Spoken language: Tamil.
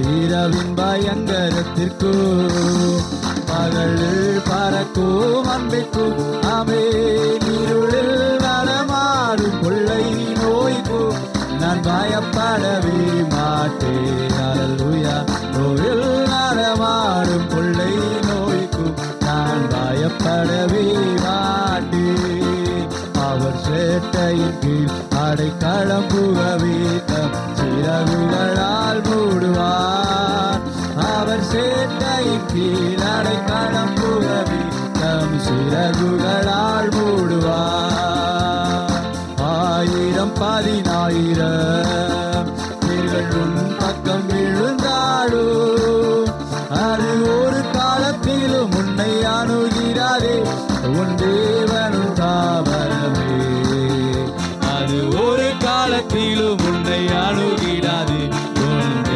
இரவின் பயங்கரத்திற்கும் பகல் பறக்கும் அன்பிற்கும் அமே இருளில் நடமாடும் கொள்ளை நோய்க்கும் நான் பயப்படவே மாட்டேன். அலலுயா நோயில் நடமாடும் கொள்ளை நோய்க்கும் நான் பயப்படவே மாட்டேன். அவர் சேட்டையின் கீழ் அடைக்கலம் புகவே தம் அவர் சேட்டை கீழடை கடம்புகவி தம் சிறகுகளால் மூடுவார். ஆயிரம் பதினாயிரம் திரட்டும் பக்கம் விழுந்தாலும் அது ஒரு காலத்திலும் உன்னை அணுகிறாரே உன் தேவனும் தாவரமே. அது ஒரு காலத்திலும் உன்னை அணு